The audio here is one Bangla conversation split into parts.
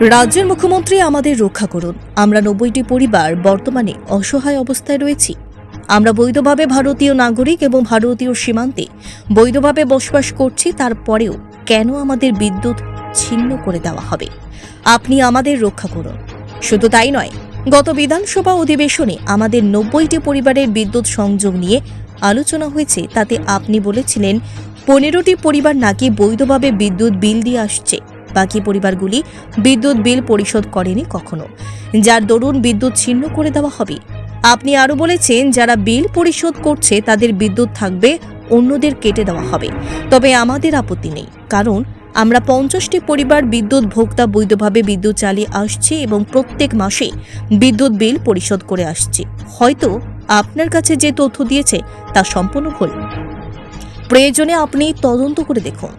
রাজ্যের মুখ্যমন্ত্রী আমাদের রক্ষা করুন। আমরা নব্বইটি পরিবার বর্তমানে অসহায় অবস্থায় রয়েছি। আমরা বৈধভাবে ভারতীয় নাগরিক এবং ভারতীয় সীমান্তে বৈধভাবে বসবাস করছি, তারপরেও কেন আমাদের বিদ্যুৎ ছিন্ন করে দেওয়া হবে? আপনি আমাদের রক্ষা করুন। শুধু তাই নয়, গত বিধানসভা অধিবেশনে আমাদের নব্বইটি পরিবারের বিদ্যুৎ সংযোগ নিয়ে আলোচনা হয়েছে, তাতে আপনি বলেছিলেন, পনেরোটি পরিবার নাকি বৈধভাবে বিদ্যুৎ বিল দিয়ে আসছে। বাকি পরিবারগুলি বিদ্যুৎ বিল পরিশোধ করেনি কখনো, যার দরুন বিদ্যুৎ ছিন্ন করে দেওয়া হবে। আপনি আরও বলেছেন, যারা বিল পরিশোধ করছে, তাদের বিদ্যুৎ থাকবে, অন্যদের কেটে দেওয়া হবে। তবে আমাদের আপত্তি নেই, কারণ আমরা পঞ্চাশটি পরিবার বিদ্যুৎ ভোক্তা বৈধভাবে বিদ্যুৎ চালিয়ে আসছি এবং প্রত্যেক মাসে বিদ্যুৎ বিল পরিশোধ করে আসছি। হয়তো আপনার কাছে যে তথ্য দিয়েছে, তা সম্পূর্ণ ভুল। প্রয়োজনে আপনি তদন্ত করে দেখুন।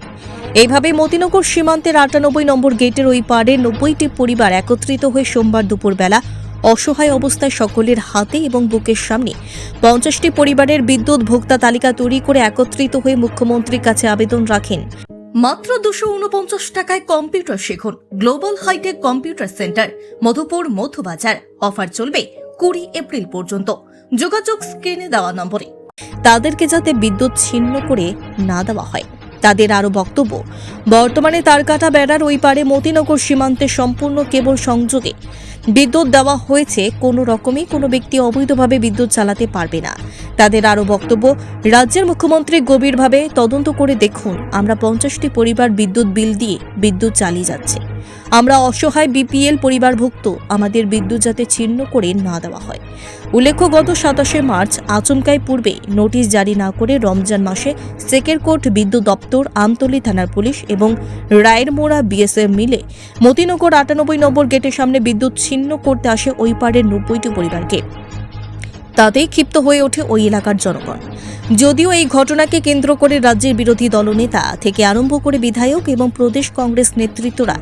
এইভাবে মতিনগর সীমান্তের আটানব্বই নম্বর গেটের ওই পাড়ে নব্বইটি পরিবার একত্রিত হয়ে সোমবার দুপুরবেলা অসহায় অবস্থায় সকলের হাতে এবং বুকের সামনে পঞ্চাশটি পরিবারের বিদ্যুৎ ভোক্তা তালিকা তৈরি করে একত্রিত হয়ে মুখ্যমন্ত্রীর কাছে আবেদন রাখেন। মাত্র দুশো উনপঞ্চাশ টাকায় কম্পিউটার শিখুন। Global hitech computer centre, Madhupur Madhubazar offer চলবে কুড়ি এপ্রিল পর্যন্ত। যোগাযোগ স্ক্রিনে দেওয়া নম্বরে। তাদেরকে যাতে বিদ্যুৎ ছিন্ন করে না দেওয়া হয়। তাদের আরও বক্তব্য। বর্তমানে তার তারকাটা বেড়ার ওই পারে মতিনগর সীমান্তে সম্পূর্ণ কেবল সংযোগে। বিদ্যুৎ দেওয়া হয়েছে, কোনো রকমই কোনো ব্যক্তি অবৈধভাবে বিদ্যুৎ চালাতে পারবে না। তাদের আরও বক্তব্য, রাজ্যের মুখ্যমন্ত্রী গভীরভাবে তদন্ত করে দেখুন। আমরা পঞ্চাশটি পরিবার বিদ্যুৎ বিল দিয়ে বিদ্যুৎ চালিয়ে যাচ্ছে। আমরা অসহায় বিপিএল পরিবারভুক্ত। আমাদের বিদ্যুৎ যাতে ছিন্ন করে না দেওয়া হয়। উল্লেখ্য, গত সাতাশে মার্চ আচমকায় পূর্বে নোটিশ জারি না করে রমজান মাসে সেকেরকোট বিদ্যুৎ দপ্তর, আমতলী থানার পুলিশ এবং রায়ের মোড়া বিএসএফ মিলে মতিনগর আটানব্বই নম্বর গেটের সামনে বিদ্যুৎ ছিন্ন করতে আসে ওই পাড়ের নব্বইটি পরিবারকে। তাতেই ক্ষিপ্ত হয়ে ওঠে ওই এলাকার জনগণ। যদিও এই ঘটনাকে কেন্দ্র করে রাজ্যের বিরোধী দলনেতা থেকে আরম্ভ করে বিধায়ক এবং প্রদেশ কংগ্রেস নেতৃত্বরা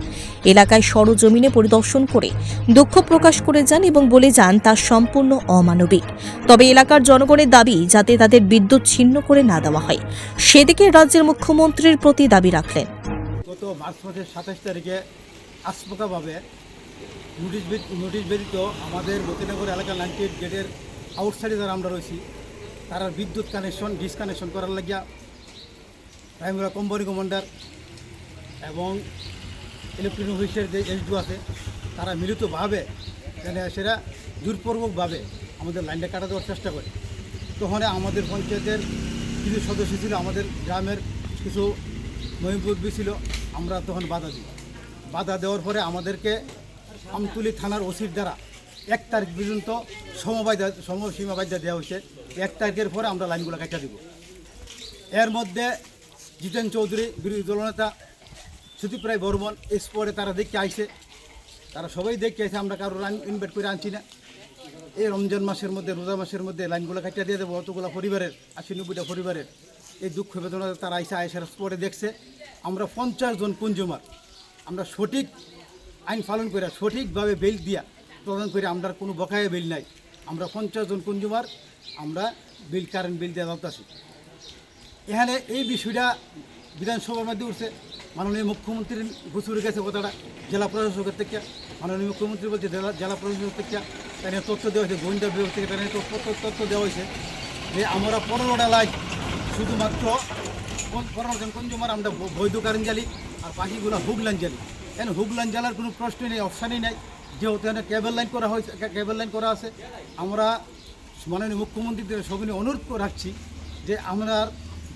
এলাকায় সরজমিনে পরিদর্শন করে দুঃখ প্রকাশ করে যান এবং বলে যান, তা সম্পূর্ণ অমানবিক। তবে এলাকার জনগণের দাবি, যাতে তাদের বিদ্যুৎ ছিন্ন করে না দেওয়া হয়। সেদিকে রাজ্যের মুখ্যমন্ত্রীর প্রতি দাবি রাখলেন। গত মার্চ মাসের সাতাশ তারিখে নোটিশ নোটিশ ব্যতীত আমাদের মতিনগর এলাকা নাইনটি গেটের আউটসাইডে যারা আমরা রয়েছি, তারা বিদ্যুৎ কানেকশন ডিসকানেকশন করার লাগিয়া প্রাইমারি কোম্পানি কমান্ডার এবং ইলেকট্রনিক অফিসের যে এসডু আছে, তারা মিলিতভাবে মানে সেটা দুর্পূর্বকভাবে আমাদের লাইনটা কাটা দেওয়ার চেষ্টা করে। তখন আমাদের পঞ্চায়েতের কিছু সদস্য ছিল, আমাদের গ্রামের কিছু মহিমপুরবি ছিল, আমরা তখন বাধা দিই। বাধা দেওয়ার পরে আমাদেরকে আমতুলি থানার ওসির দ্বারা এক তারিখ পর্যন্ত সমবায় সময়সীমা বাধ্যা দেওয়া হয়েছে। এক তারিখের পরে আমরা লাইনগুলো কাটা দিব। এর মধ্যে জিতেন চৌধুরী, বিরোধী দলনেতা সুদীপ্রায় বর্মন স্পোর্টে তারা দেখতে আইছে। তারা সবাই দেখতে আইছে, আমরা কারও লাইন ইনভাইট করে আনছি না। এই রমজান মাসের মধ্যে, রোজা মাসের মধ্যে লাইনগুলো কাটিয়ে দিয়ে দেবো। অতগুলো পরিবারের, আশি নব্বইটা পরিবারের, এই দুঃখ বেদনা তারা আইসা আইসার স্পটে দেখছে। আমরা পঞ্চাশ জন কনজিউমার আমরা সঠিক আইন পালন করে সঠিকভাবে বেল দিয়া প্রদান করে আমরা কোনো বকায়া বিল নাই। আমরা পঞ্চাশ জন কনজিউমার, আমরা বিল, কারেন্ট বিল দেওয়া যাচ্ছি এখানে এই বিষয়টা বিধানসভার মধ্যে উঠছে। মাননীয় মুখ্যমন্ত্রীর ঘুষুরে গেছে কথাটা, জেলা প্রশাসকের থেকে। মাননীয় মুখ্যমন্ত্রী বলছে, জেলা জেলা প্রশাসক থেকে। তাই তথ্য দেওয়া হয়েছে, গোয়েন্দা বিভাগ থেকে তাই তথ্য দেওয়া হয়েছে যে আমরা পনেরোটা লাইন শুধুমাত্র কোন- পনেরো জন কনজুমার আমরা বৈধ কারেন্ট জ্বালি, আর বাকিগুলো হুক লাইন জ্বালি। কেন হুক লাইন জ্বালার কোনো প্রশ্নই নেই, অপশানই নাই। যেহেতু এখানে কেবল লাইন করা হয়েছে কেবল লাইন করা আছে, আমরা মাননীয় মুখ্যমন্ত্রীদের সবিনে অনুরোধ করে রাখছি যে আমরা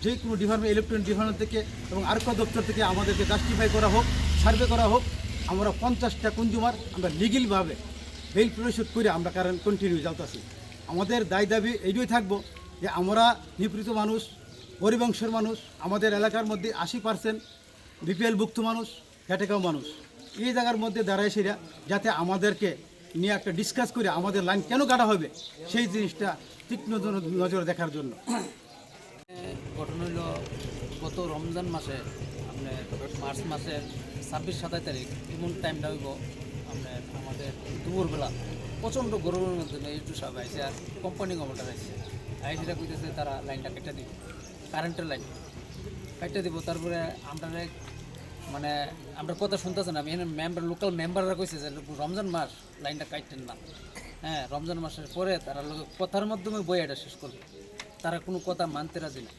যে কোনো ডিপার্টমেন্ট ইলেকট্রনিক ডিপার্টমেন্ট থেকে এবং আরকা দপ্তর থেকে আমাদেরকে জাস্টিফাই করা হোক সার্ভে করা হোক, আমরা পঞ্চাশটা কনজুমার আমরা লিগেলভাবে বিল পরিশোধ করে আমরা কারেন্ট কন্টিনিউ জ্বালতেছি আমাদের দায় দাবি এইটাই থাকব যে আমরা নিপীড়িত মানুষ, গরিব অংশের মানুষ, আমাদের এলাকার মধ্যে আশি পার্সেন্ট বিপিএল ভুক্ত মানুষ ক্যাটেগাও মানুষ। এই জায়গার মধ্যে দাঁড়ায় সেরা, যাতে আমাদেরকে নিয়ে একটা ডিসকাস করে আমাদের লাইন কেন কাটা হবে, সেই জিনিসটা তীক্ষ্ণ নজরে দেখার জন্য। ঘটনা হইল গত রমজান মাসে, আপনার মার্চ মাসের ছাব্বিশ, সাতাশ তারিখ, এমন টাইমটা হইব, আপনার আমাদের দুপুরবেলা প্রচণ্ড গরমের মধ্যে একটু সব আইসে আর কোম্পানি কমাটার আইসে। আইসিরা কইতেছে তারা লাইনটা কেটে দিব কারেন্টের লাইন কেটে দিব, তারপরে আমরা মানে আমরা কথা শুনতেছেন, আমি এখানে মেম্বার লোকাল মেম্বাররা কইছে যে রমজান মাস লাইনটা কাটতেন না। হ্যাঁ রমজান মাসের পরে তারা লোক কথার মাধ্যমে বই এটা শেষ করবে। তারা কোনো কথা মানতে রাজি না।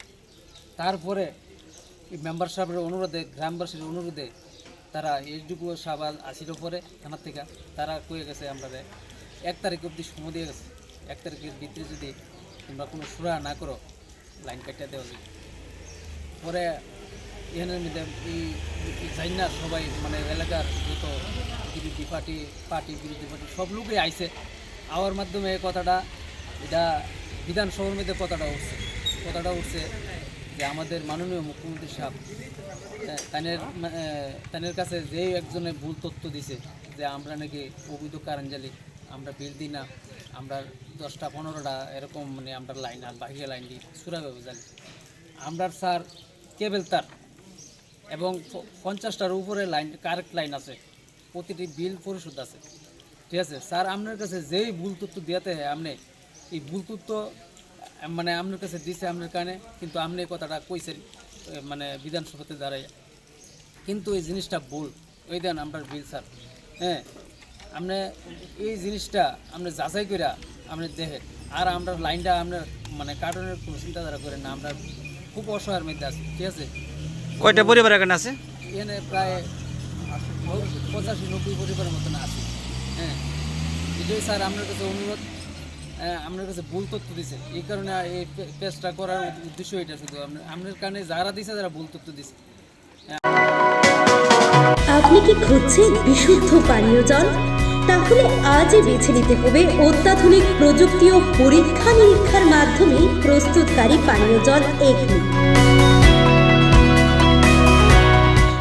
তারপরে মেম্বার সাহেবের অনুরোধে, গ্রামবাসীর অনুরোধে তারা এইটুকু সাবাল আসির পরে থানার থেকে তারা কয়ে গেছে আমরা এক তারিখ অবধি সময় দিয়ে গেছে। এক তারিখের ভিতরে যদি তোমরা কোনো সুরা না করো, লাইন কাটিয়ে দেওয়া যাবে। পরে এখানের মধ্যে এই যাই না সবাই মানে এলাকার যত বিরোধী পার্টি পার্টি, বিরোধী পার্টি, সব লোকই আইছে। আওয়ার মাধ্যমে এই কথাটা, এটা বিধানসভার মধ্যে কথাটা উঠছে। কথাটা উঠছে যে আমাদের মাননীয় মুখ্যমন্ত্রী সাহেব তানের তানের কাছে যে একজনে ভুল তথ্য দিছে যে আমরা নাকি অবৈধ কারেঞ্জালি, আমরা বিল দিই না, আমরা দশটা, পনেরোটা এরকম মানে আমরা লাইন আর বাহিরে লাইন দিই সুরাভাবে জ্বালি আমরা স্যার কেবল তার। এবং পঞ্চাশটার উপরে লাইন কারেক্ট লাইন আছে। প্রতিটি বিল পরিশোধ আছে। ঠিক আছে? স্যার, আপনার কাছে যেই ভুল তথ্য দিয়াতে হয়, আপনি এই ভুল তথ্য মানে আপনার কাছে দিছে আপনার কানে, কিন্তু আপনি কথাটা কইছেন মানে বিধানসভাতে দাঁড়াই কিন্তু এই জিনিসটা ভুল। ওই দেন আমরা বিল, স্যার। হ্যাঁ? আপনি এই জিনিসটা আপনি যাচাই করে আপনি দেখেন। আর আমরা লাইনটা আপনার মানে কার্টনের কোনো চিন্তাধারা করেন না আমরা খুব অসহায়ের মধ্যে আছি। ঠিক আছে? কয়টা পরিবার এখানে আছে? এখানে প্রায় পঁচাশি নব্বই পরিবারের মতন আছে। হ্যাঁ। এটাই স্যার আপনার কাছে অনুরোধ। হ্যাঁ, আপনার কাছে ভুল তথ্য দিছে। এই কারণে এই পেজটা করার উদ্দেশ্য এটা শুধু। আপনার কারণে যারা দিছে যারা ভুল তথ্য দিছে। আপনি কি খুঁজছেন বিশুদ্ধ পানীয় জল? তাহলে আজই বেছে নিতে হবে অত্যাধুনিক প্রযুক্তি ও পরীক্ষা নিরীক্ষার মাধ্যমে প্রস্তুতকারী পানীয় জল একমি